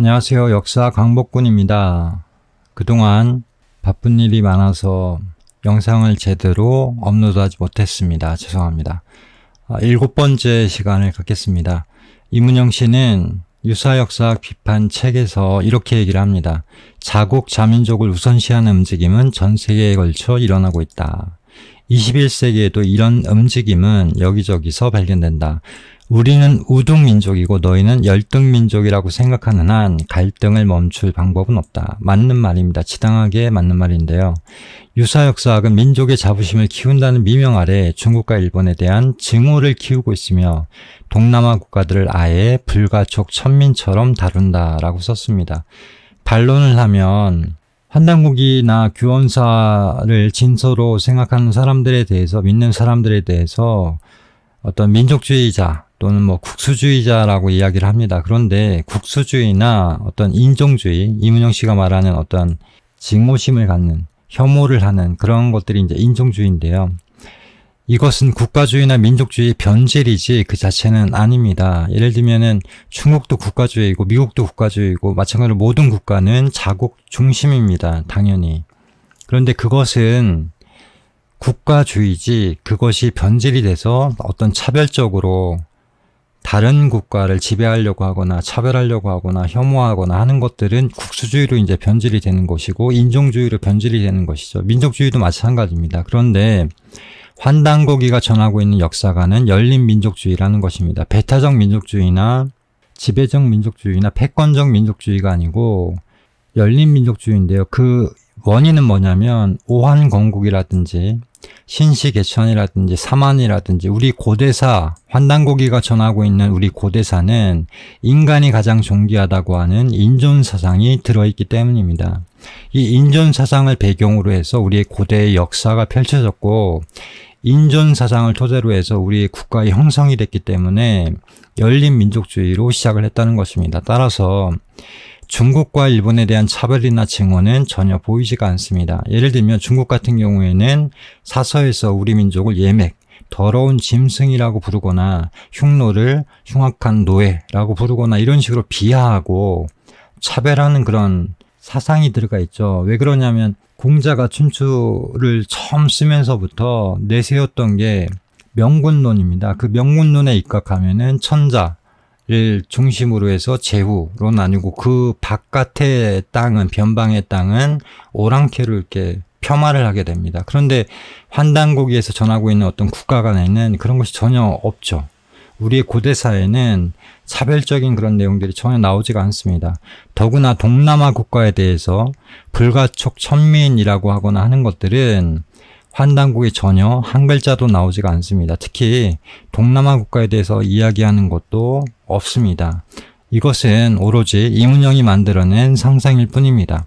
안녕하세요. 역사 강복군입니다. 그동안 바쁜 일이 많아서 영상을 제대로 업로드하지 못했습니다. 죄송합니다. 아, 일곱 번째 시간을 갖겠습니다. 이문영 씨는 유사역사학 비판 책에서 이렇게 얘기를 합니다. 자국 자민족을 우선시하는 움직임은 전 세계에 걸쳐 일어나고 있다. 21세기에도 이런 움직임은 여기저기서 발견된다. 우리는 우등민족이고 너희는 열등민족이라고 생각하는 한 갈등을 멈출 방법은 없다. 맞는 말입니다. 지당하게 맞는 말인데요. 유사역사학은 민족의 자부심을 키운다는 미명 아래 중국과 일본에 대한 증오를 키우고 있으며 동남아 국가들을 아예 불가촉 천민처럼 다룬다라고 썼습니다. 반론을 하면 환단국이나 규원사를 진서로 생각하는 사람들에 대해서 믿는 사람들에 대해서 어떤 민족주의자 또는 뭐 국수주의자라고 이야기를 합니다. 그런데 국수주의나 어떤 인종주의, 이문영 씨가 말하는 어떤 증오심을 갖는 혐오를 하는 그런 것들이 이제 인종주의인데요. 이것은 국가주의나 민족주의의 변질이지 그 자체는 아닙니다. 예를 들면은 중국도 국가주의이고 미국도 국가주의이고 마찬가지로 모든 국가는 자국 중심입니다. 당연히. 그런데 그것은 국가주의지 그것이 변질이 돼서 어떤 차별적으로 다른 국가를 지배하려고 하거나 차별하려고 하거나 혐오하거나 하는 것들은 국수주의로 이제 변질이 되는 것이고 인종주의로 변질이 되는 것이죠. 민족주의도 마찬가지입니다. 그런데 환단고기가 전하고 있는 역사가는 열린 민족주의라는 것입니다. 배타적 민족주의나 지배적 민족주의나 패권적 민족주의가 아니고 열린 민족주의인데요. 그 원인은 뭐냐면 오한 건국이라든지 신시개천이라든지 사만이라든지 우리 고대사 환단고기가 전하고 있는 우리 고대사는 인간이 가장 존귀하다고 하는 인존 사상이 들어있기 때문입니다. 이 인존 사상을 배경으로 해서 우리의 고대의 역사가 펼쳐졌고 인존 사상을 토대로 해서 우리의 국가의 형성이 됐기 때문에 열린 민족주의로 시작을 했다는 것입니다. 따라서 중국과 일본에 대한 차별이나 증오는 전혀 보이지가 않습니다. 예를 들면 중국 같은 경우에는 사서에서 우리 민족을 예맥, 더러운 짐승이라고 부르거나 흉노를 흉악한 노예라고 부르거나 이런 식으로 비하하고 차별하는 그런 사상이 들어가 있죠. 왜 그러냐면 공자가 춘추를 처음 쓰면서부터 내세웠던 게 명군론입니다. 그 명군론에 입각하면은 천자, 를 중심으로 해서 제후로 나뉘고 그 바깥의 땅은 변방의 땅은 오랑캐로 이렇게 폄하를 하게 됩니다. 그런데 환단고기에서 전하고 있는 어떤 국가 간에는 그런 것이 전혀 없죠. 우리의 고대사에는 차별적인 그런 내용들이 전혀 나오지가 않습니다. 더구나 동남아 국가에 대해서 불가촉 천민이라고 하거나 하는 것들은 환단국이 전혀 한 글자도 나오지가 않습니다. 특히 동남아 국가에 대해서 이야기하는 것도 없습니다. 이것은 오로지 이문영이 만들어낸 상상일 뿐입니다.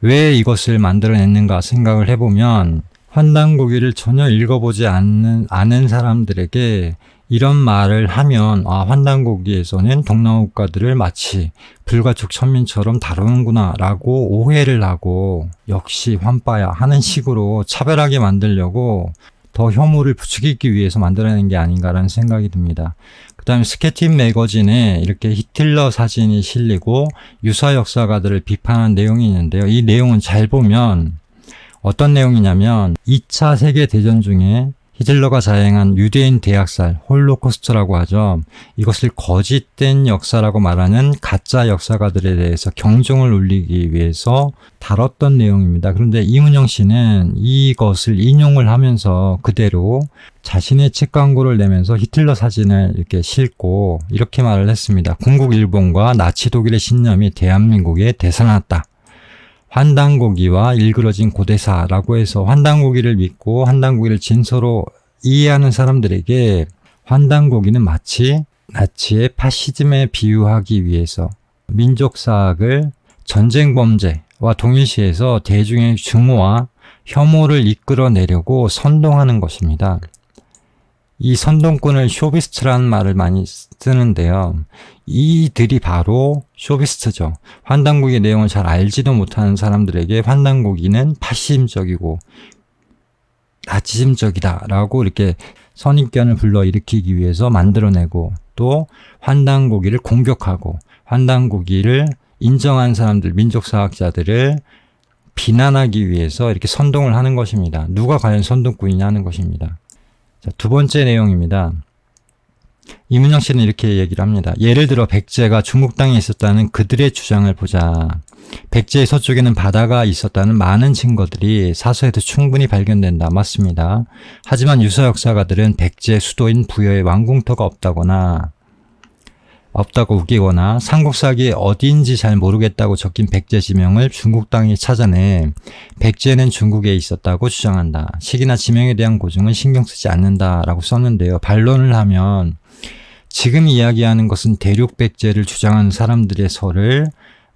왜 이것을 만들어냈는가 생각을 해보면 환단고기를 전혀 읽어보지 않는, 않은 사람들에게 이런 말을 하면 아 환단고기에서는 동남아 국가들을 마치 불가촉 천민처럼 다루는구나 라고 오해를 하고 역시 환빠야 하는 식으로 차별하게 만들려고 더 혐오를 부추기기 위해서 만들어낸 게 아닌가라는 생각이 듭니다. 그 다음에 스케틴 매거진에 이렇게 히틀러 사진이 실리고 유사 역사가들을 비판한 내용이 있는데요. 이 내용은 잘 보면 어떤 내용이냐면 2차 세계대전 중에 히틀러가 자행한 유대인 대학살, 홀로코스트라고 하죠. 이것을 거짓된 역사라고 말하는 가짜 역사가들에 대해서 경종을 울리기 위해서 다뤘던 내용입니다. 그런데 이문영 씨는 이것을 인용을 하면서 그대로 자신의 책 광고를 내면서 히틀러 사진을 이렇게 싣고 이렇게 말을 했습니다. 궁국 일본과 나치 독일의 신념이 대한민국에 대선났다. 환단고기와 일그러진 고대사라고 해서 환단고기를 믿고 환단고기를 진서로 이해하는 사람들에게 환단고기는 마치 나치의 파시즘에 비유하기 위해서 민족사학을 전쟁 범죄와 동일시해서 대중의 증오와 혐오를 이끌어내려고 선동하는 것입니다. 이 선동꾼을 쇼비스트라는 말을 많이 쓰는데요. 이들이 바로 쇼비스트죠. 환단고기 내용을 잘 알지도 못하는 사람들에게 환단고기는 파시즘적이고 나치즘적이다라고 이렇게 선입견을 불러일으키기 위해서 만들어내고 또 환단고기를 공격하고 환단고기를 인정한 사람들, 민족사학자들을 비난하기 위해서 이렇게 선동을 하는 것입니다. 누가 과연 선동꾼이냐 하는 것입니다. 자, 두 번째 내용입니다. 이문영 씨는 이렇게 얘기를 합니다. 예를 들어 백제가 중국 땅에 있었다는 그들의 주장을 보자. 백제의 서쪽에는 바다가 있었다는 많은 증거들이 사서에도 충분히 발견된다. 맞습니다. 하지만 유서 역사가들은 백제 수도인 부여에 왕궁터가 없다거나 없다고 우기거나 삼국사기에 어디인지 잘 모르겠다고 적힌 백제 지명을 중국 땅에 찾아내 백제는 중국에 있었다고 주장한다. 시기나 지명에 대한 고증은 신경 쓰지 않는다라고 썼는데요. 반론을 하면 지금 이야기하는 것은 대륙 백제를 주장하는 사람들의 설을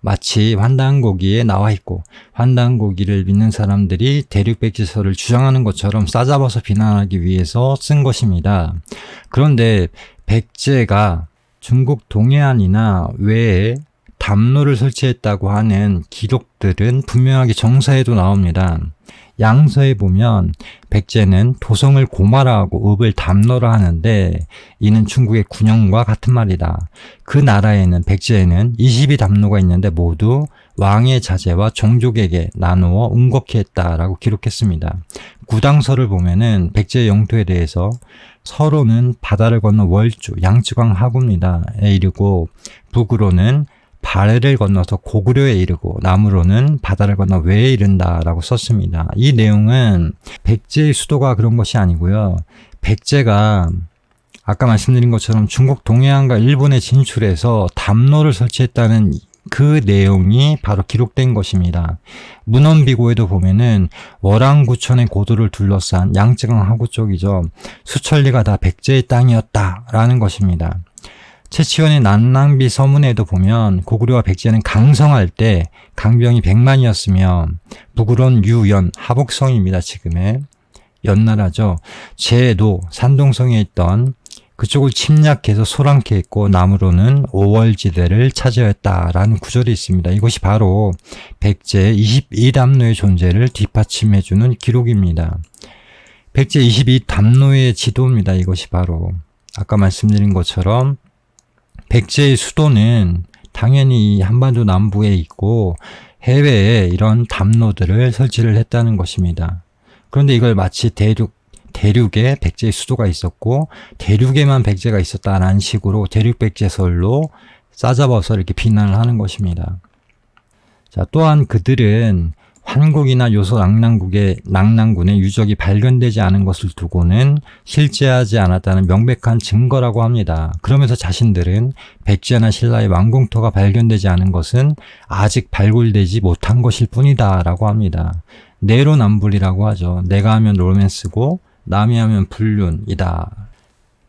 마치 환단고기에 나와 있고 환단고기를 믿는 사람들이 대륙 백제설을 주장하는 것처럼 싸잡아서 비난하기 위해서 쓴 것입니다. 그런데 백제가 중국 동해안이나 외에 담로를 설치했다고 하는 기록들은 분명하게 정사에도 나옵니다. 양서에 보면 백제는 도성을 고마라하고 읍을 담로라 하는데 이는 중국의 군영과 같은 말이다. 그 나라에는 백제에는 22 담로가 있는데 모두 왕의 자제와 종족에게 나누어 운곡해 했다라고 기록했습니다. 구당서를 보면은 백제의 영토에 대해서 서로는 바다를 건너 월주, 양쯔강 하구입니다에 이르고 북으로는 발해를 건너서 고구려에 이르고 남으로는 바다를 건너 외에 이른다라고 썼습니다. 이 내용은 백제의 수도가 그런 것이 아니고요. 백제가 아까 말씀드린 것처럼 중국 동해안과 일본에 진출해서 담로를 설치했다는 그 내용이 바로 기록된 것입니다. 문헌비고에도 보면은 월왕구천의 고도를 둘러싼 양쯔강 하구 쪽이죠. 수천리가 다 백제의 땅이었다라는 것입니다. 최치원의 난낭비 서문에도 보면 고구려와 백제는 강성할 때 강병이 100만이었으며 북으론 유연 하복성입니다. 지금의 연나라죠. 제도 산동성에 있던 그쪽을 침략해서 소란케 했고 남으로는 오월지대를 차지했다라는 구절이 있습니다. 이것이 바로 백제 22담로의 존재를 뒷받침해주는 기록입니다. 백제 22담로의 지도입니다. 이것이 바로 아까 말씀드린 것처럼 백제의 수도는 당연히 한반도 남부에 있고 해외에 이런 담로들을 설치를 했다는 것입니다. 그런데 이걸 마치 대륙 대륙에 백제의 수도가 있었고 대륙에만 백제가 있었다라는 식으로 대륙 백제설로 싸잡아서 이렇게 비난을 하는 것입니다. 자, 또한 그들은 한국이나 요소 낙랑국의 낙랑군의 유적이 발견되지 않은 것을 두고는 실제하지 않았다는 명백한 증거라고 합니다. 그러면서 자신들은 백제나 신라의 왕궁토가 발견되지 않은 것은 아직 발굴되지 못한 것일 뿐이다라고 합니다. 내로남불이라고 하죠. 내가 하면 로맨스고 남이 하면 불륜이다.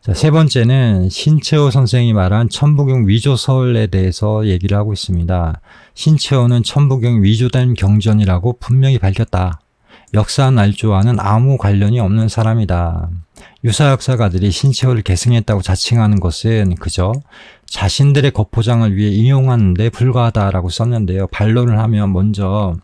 자, 세 번째는 신채호 선생이 말한 천부경 위조설에 대해서 얘기를 하고 있습니다. 신채호는 천부경 위조된 경전이라고 분명히 밝혔다. 역사 날조와는 아무 관련이 없는 사람이다. 유사 역사가들이 신채호를 계승했다고 자칭하는 것은 그저 자신들의 겉포장을 위해 인용하는 데 불과하다라고 썼는데요. 반론을 하면 먼저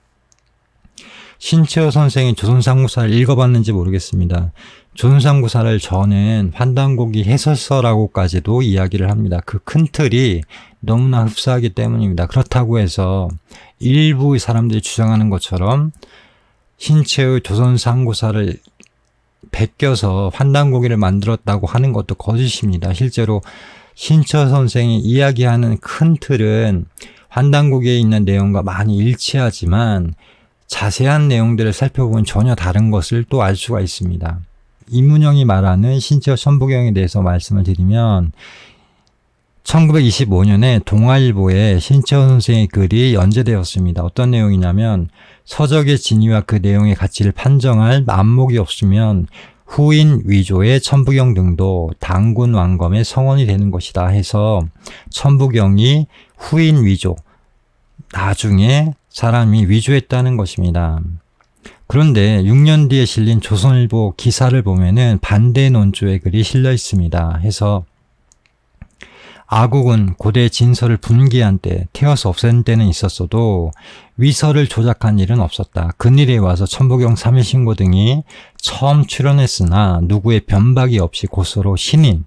신채호 선생이 조선상구사를 읽어봤는지 모르겠습니다. 조선상구사를 저는 환단고기 해설서라고까지도 이야기를 합니다. 그 큰 틀이 너무나 흡사하기 때문입니다. 그렇다고 해서 일부 사람들이 주장하는 것처럼 신채의 조선상구사를 베껴서 환단고기를 만들었다고 하는 것도 거짓입니다. 실제로 신처 선생이 이야기하는 큰 틀은 환단고기에 있는 내용과 많이 일치하지만 자세한 내용들을 살펴보면 전혀 다른 것을 또 알 수가 있습니다. 이문영이 말하는 신체 천부경에 대해서 말씀을 드리면 1925년에 동아일보에 신채원 선생의 글이 연재되었습니다. 어떤 내용이냐면 서적의 진위와 그 내용의 가치를 판정할 안목이 없으면 후인 위조의 천부경 등도 당군 왕검의 성원이 되는 것이다 해서 천부경이 후인 위조, 나중에 사람이 위조했다는 것입니다. 그런데 6년 뒤에 실린 조선일보 기사를 보면은 반대 논조의 글이 실려 있습니다. 해서 아국은 고대 진설을 분기한 때 태워서 없앤 때는 있었어도 위설을 조작한 일은 없었다. 근일에 와서 천부경 삼일신고 등이 처음 출연했으나 누구의 변박이 없이 고스로 신인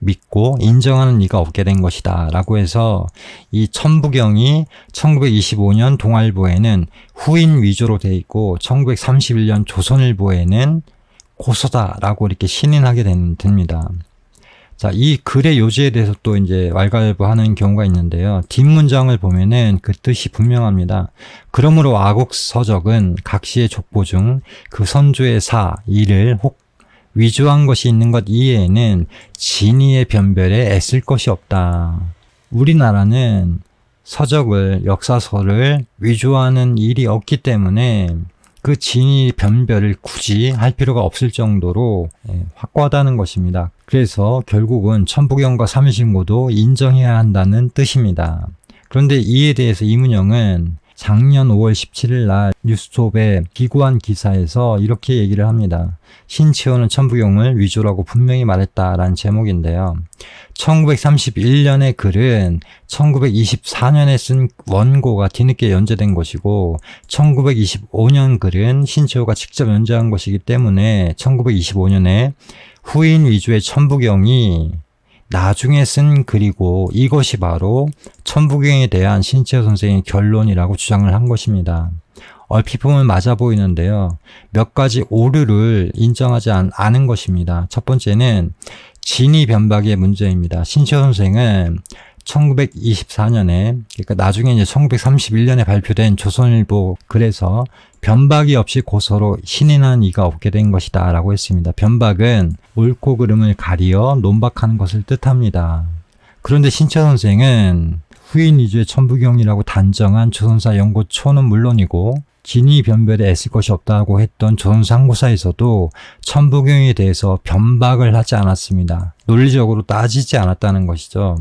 믿고 인정하는 리가 없게 된 것이다. 라고 해서 이 천부경이 1925년 동아일보에는 후인 위조로 돼 있고 1931년 조선일보에는 고소다라고 이렇게 신인하게 된, 됩니다. 자, 이 글의 요지에 대해서 또 이제 왈가왈부하는 경우가 있는데요. 뒷문장을 보면은 그 뜻이 분명합니다. 그러므로 아곡 서적은 각시의 족보 중 그 선조의 사, 일을 혹 위조한 것이 있는 것 이외에는 진의의 변별에 애쓸 것이 없다. 우리나라는 서적을, 역사서를 위조하는 일이 없기 때문에 그 진위 변별을 굳이 할 필요가 없을 정도로 예, 확고하다는 것입니다. 그래서 결국은 천부경과 삼일신고도 인정해야 한다는 뜻입니다. 그런데 이에 대해서 이문영은 작년 5월 17일 날 뉴스톱의 기구한 기사에서 이렇게 얘기를 합니다. 신치호는 천부경을 위조라고 분명히 말했다라는 제목인데요. 1931년의 글은 1924년에 쓴 원고가 뒤늦게 연재된 것이고 1925년 글은 신치호가 직접 연재한 것이기 때문에 1925년에 후인 위주의 천부경이 나중에 쓴 글이고 이것이 바로 천부경에 대한 신채호 선생의 결론이라고 주장을 한 것입니다. 얼핏 보면 맞아 보이는데요. 몇 가지 오류를 인정하지 않, 않은 것입니다. 첫 번째는 진위 변박의 문제입니다. 신채호 선생은 1924년에 그러니까 나중에 이제 1931년에 발표된 조선일보 글에서 변박이 없이 고서로 신인한 이가 없게 된 것이다 라고 했습니다. 변박은 옳고 그름을 가리어 논박하는 것을 뜻합니다. 그런데 신채 선생은 후인 위주의 천부경이라고 단정한 조선사 연구초는 물론이고 진위 변별에 애쓸 것이 없다고 했던 조선상고사에서도 천부경에 대해서 변박을 하지 않았습니다. 논리적으로 따지지 않았다는 것이죠.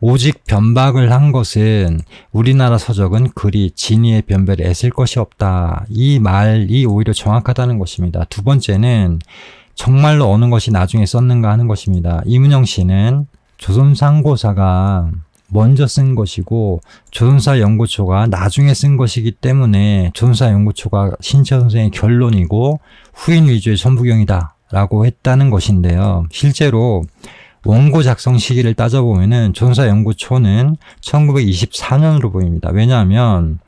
오직 변박을 한 것은 우리나라 서적은 그리 진위의 변별에 애쓸 것이 없다. 이 말이 오히려 정확하다는 것입니다. 두 번째는 정말로 어느 것이 나중에 썼는가 하는 것입니다. 이문영 씨는 조선상고사가 먼저 쓴 것이고 조선사 연구초가 나중에 쓴 것이기 때문에 조선사 연구초가 신채 선생의 결론이고 후인 위주의 천부경이다 라고 했다는 것인데요. 실제로 원고 작성 시기를 따져보면은 조선사 연구초는 1924년으로 보입니다. 왜냐하면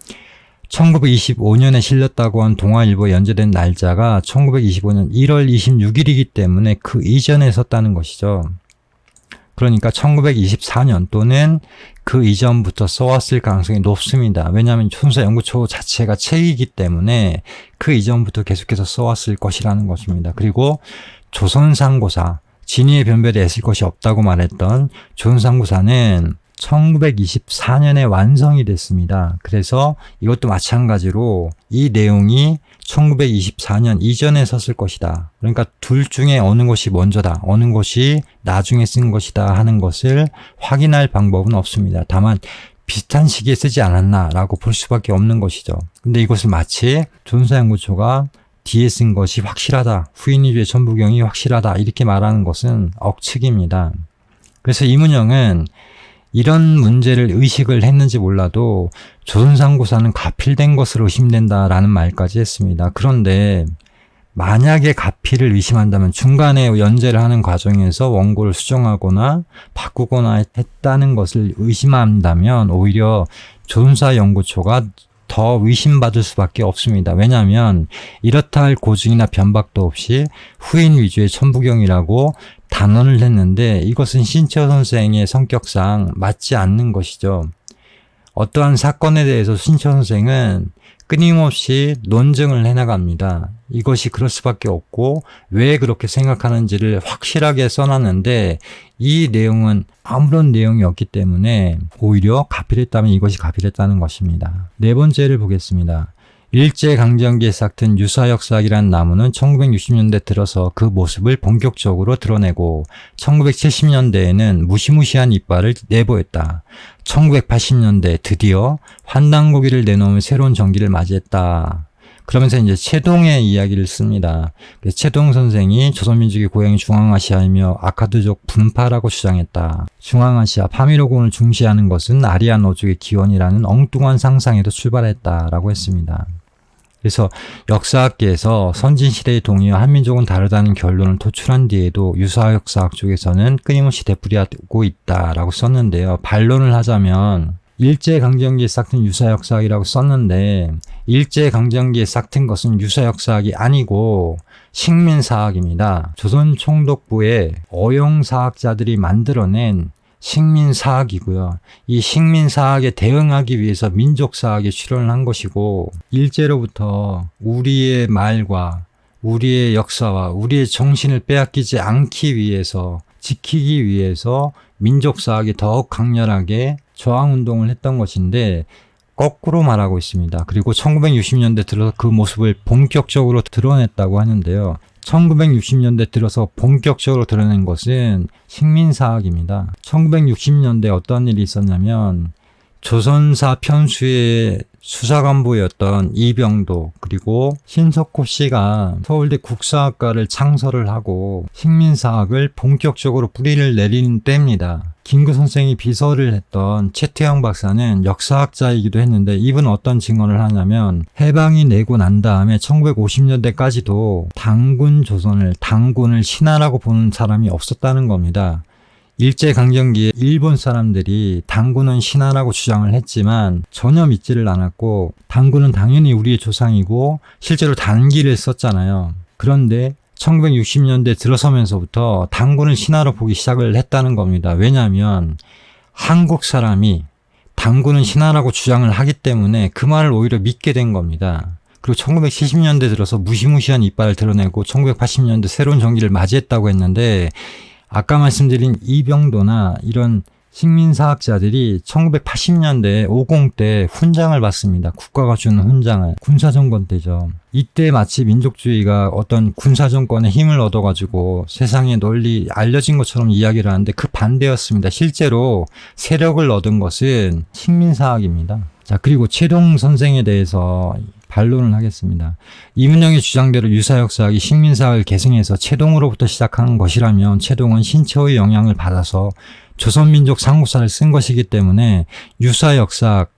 1925년에 실렸다고 한 동아일보 연재된 날짜가 1925년 1월 26일이기 때문에 그 이전에 썼다는 것이죠. 그러니까 1924년 또는 그 이전부터 써왔을 가능성이 높습니다. 왜냐하면 조선사 연구초 자체가 책이기 때문에 그 이전부터 계속해서 써왔을 것이라는 것입니다. 그리고 조선상고사, 진위의 변별에 애쓸 것이 없다고 말했던 조선상고사는 1924년에 완성이 됐습니다. 그래서 이것도 마찬가지로 이 내용이 1924년 이전에 썼을 것이다. 그러니까 둘 중에 어느 것이 먼저다, 어느 것이 나중에 쓴 것이다 하는 것을 확인할 방법은 없습니다. 다만 비슷한 시기에 쓰지 않았나라고 볼 수밖에 없는 것이죠. 근데 이것을 마치 조선사연구초가 뒤에 쓴 것이 확실하다, 후인 위주의 천부경이 확실하다 이렇게 말하는 것은 억측입니다. 그래서 이문영은 이런 문제를 의식을 했는지 몰라도 조선상고사는 가필된 것으로 의심된다라는 말까지 했습니다. 그런데 만약에 가필을 의심한다면 중간에 연재를 하는 과정에서 원고를 수정하거나 바꾸거나 했다는 것을 의심한다면 오히려 조선사 연구초가 더 의심받을 수밖에 없습니다. 왜냐하면 이렇다 할 고증이나 변박도 없이 후인 위주의 천부경이라고 단언을 했는데 이것은 신채호 선생의 성격상 맞지 않는 것이죠. 어떠한 사건에 대해서 신채호 선생은 끊임없이 논증을 해나갑니다. 이것이 그럴 수밖에 없고 왜 그렇게 생각하는지를 확실하게 써놨는데 이 내용은 아무런 내용이 없기 때문에 오히려 가필했다면 이것이 가필했다는 것입니다. 네 번째를 보겠습니다. 일제강점기에 싹튼 유사역사학이란 나무는 1960년대 들어서 그 모습을 본격적으로 드러내고 1970년대에는 무시무시한 이빨을 내보였다. 1980년대 드디어 환단고기를 내놓으면 새로운 전기를 맞이했다. 그러면서 이제 채동의 이야기를 씁니다. 채동 선생이 조선민족의 고향이 중앙아시아이며 아카드족 분파라고 주장했다. 중앙아시아 파미로군을 중시하는 것은 아리안 어족의 기원이라는 엉뚱한 상상에도 출발했다라고 했습니다. 그래서 역사학계에서 선진시대의 동의와 한민족은 다르다는 결론을 도출한 뒤에도 유사역사학 쪽에서는 끊임없이 되풀이하고 있다라고 썼는데요. 반론을 하자면 일제강점기에 싹튼 유사역사학이라고 썼는데 일제강점기에 싹튼 것은 유사역사학이 아니고 식민사학입니다. 조선총독부의 어용사학자들이 만들어낸 식민사학이고요. 이 식민사학에 대응하기 위해서 민족사학에 출연을 한 것이고 일제로부터 우리의 말과 우리의 역사와 우리의 정신을 빼앗기지 않기 위해서 지키기 위해서 민족사학이 더욱 강렬하게 저항운동을 했던 것인데 거꾸로 말하고 있습니다. 그리고 1960년대 들어서 그 모습을 본격적으로 드러냈다고 하는데요. 1960년대 들어서 본격적으로 드러낸 것은 식민사학입니다. 1960년대 어떤 일이 있었냐면 조선사 편수의 수사관부였던 이병도 그리고 신석호 씨가 서울대 국사학과를 창설을 하고 식민사학을 본격적으로 뿌리를 내리는 때입니다. 김구 선생이 비서를 했던 최태영 박사는 역사학자이기도 했는데 이분 어떤 증언을 하냐면 해방이 내고 난 다음에 1950년대까지도 당군 조선을 당군을 신하라고 보는 사람이 없었다는 겁니다. 일제강점기에 일본 사람들이 당군은 신하라고 주장을 했지만 전혀 믿지를 않았고 당군은 당연히 우리의 조상이고 실제로 단기를 썼잖아요. 그런데 1960년대 들어서면서부터 당군을 신하로 보기 시작을 했다는 겁니다. 왜냐하면 한국 사람이 당군은 신하라고 주장을 하기 때문에 그 말을 오히려 믿게 된 겁니다. 그리고 1970년대 들어서 무시무시한 이빨을 드러내고 1980년대 새로운 정기를 맞이했다고 했는데 아까 말씀드린 이병도나 이런 식민사학자들이 1980년대 50때 훈장을 받습니다. 국가가 주는 훈장을. 군사정권 때죠. 이때 마치 민족주의가 어떤 군사정권의 힘을 얻어가지고 세상에 널리 알려진 것처럼 이야기를 하는데 그 반대였습니다. 실제로 세력을 얻은 것은 식민사학입니다. 자, 그리고 최동 선생에 대해서 반론을 하겠습니다. 이문영의 주장대로 유사역사학이 식민사학을 계승해서 채동으로부터 시작한 것이라면 채동은 신체의 영향을 받아서 조선민족 상국사를 쓴 것이기 때문에 유사 역사학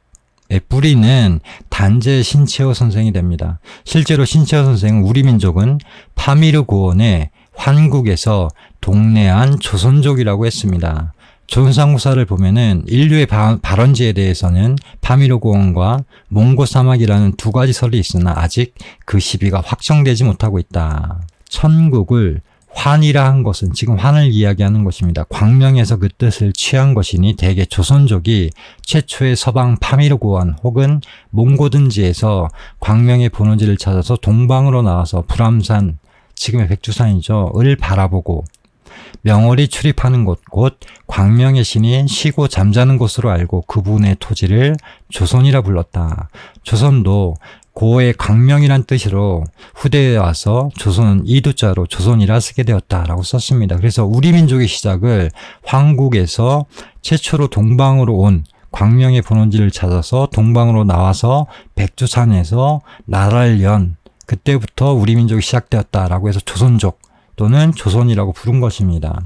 의 뿌리는 단재 신채호 선생이 됩니다. 실제로 신채호 선생은 우리 민족은 파미르 고원의 환국에서 동네안 조선족이라고 했습니다. 조선상국사를 보면은 인류의 바, 발원지에 대해서는 파미르 고원과 몽고 사막이라는 두 가지 설이 있으나 아직 그 시비가 확정되지 못하고 있다. 천국을 환이라 한 것은 지금 환을 이야기하는 것입니다. 광명에서 그 뜻을 취한 것이니 대개 조선족이 최초의 서방 파미르 고원 혹은 몽고든지에서 광명의 본원지를 찾아서 동방으로 나와서 불암산 지금의 백두산이죠. 을 바라보고 명월이 출입하는 곳, 곧 광명의 신이 쉬고 잠자는 곳으로 알고 그분의 토지를 조선이라 불렀다. 조선도 고의 광명이란 뜻으로 후대에 와서 조선은 이두자로 조선이라 쓰게 되었다라고 썼습니다. 그래서 우리 민족의 시작을 황국에서 최초로 동방으로 온 광명의 본원지를 찾아서 동방으로 나와서 백두산에서 나라를 연 그때부터 우리 민족이 시작되었다라고 해서 조선족 또는 조선이라고 부른 것입니다.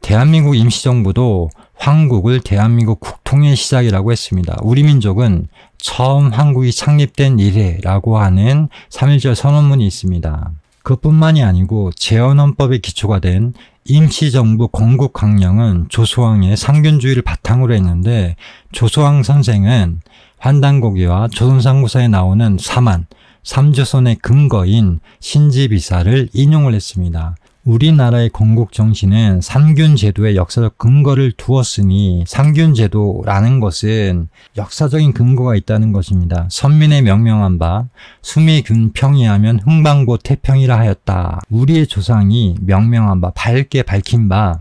대한민국 임시정부도 황국을 대한민국 국통의 시작이라고 했습니다. 우리 민족은 처음 한국이 창립된 이래라고 하는 3.1절 선언문이 있습니다. 그뿐만이 아니고 재헌헌법의 기초가 된 임시정부 건국 강령은 조소왕의 상균주의를 바탕으로 했는데 조소왕 선생은 환단고기와 조선상구사에 나오는 사만, 삼조선의 근거인 신지비사를 인용을 했습니다. 우리나라의 건국 정신은 상균 제도의 역사적 근거를 두었으니 상균 제도라는 것은 역사적인 근거가 있다는 것입니다. 선민의 명명한 바 수미균 평이하면 흥방보 태평이라 하였다. 우리의 조상이 명명한 바 밝게 밝힌 바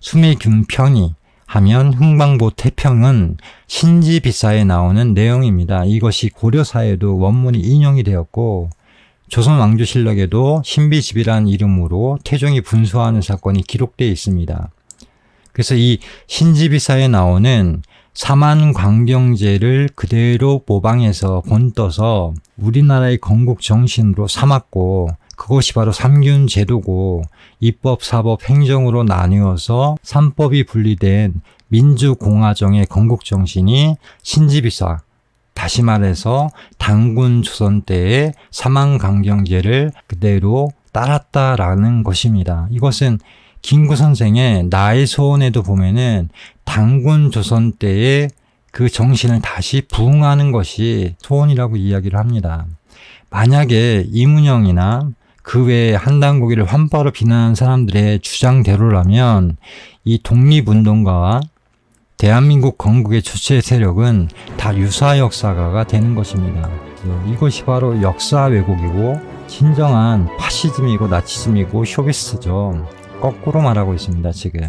수미균 평이 하면 흥방보 태평은 신지비사에 나오는 내용입니다. 이것이 고려사에도 원문이 인용이 되었고 조선 왕조실록에도 신비집이라는 이름으로 태종이 분수하는 사건이 기록되어 있습니다. 그래서 이 신지비사에 나오는 사만 광경제를 그대로 모방해서 본떠서 우리나라의 건국 정신으로 삼았고 그것이 바로 삼균 제도고 입법, 사법, 행정으로 나뉘어서 삼법이 분리된 민주공화정의 건국 정신이 신지비사 다시 말해서 당군 조선 때의 사망강경제를 그대로 따랐다라는 것입니다. 이것은 김구 선생의 나의 소원에도 보면은 당군 조선 때의 그 정신을 다시 부흥하는 것이 소원이라고 이야기를 합니다. 만약에 이문영이나 그 외에 한단고기를 환바로 비난한 사람들의 주장대로라면 이 독립운동가와 대한민국 건국의 주체 세력은 다 유사 역사가가 되는 것입니다. 어, 이것이 바로 역사 왜곡이고 진정한 파시즘이고 나치즘이고 쇼비스트죠. 거꾸로 말하고 있습니다, 지금.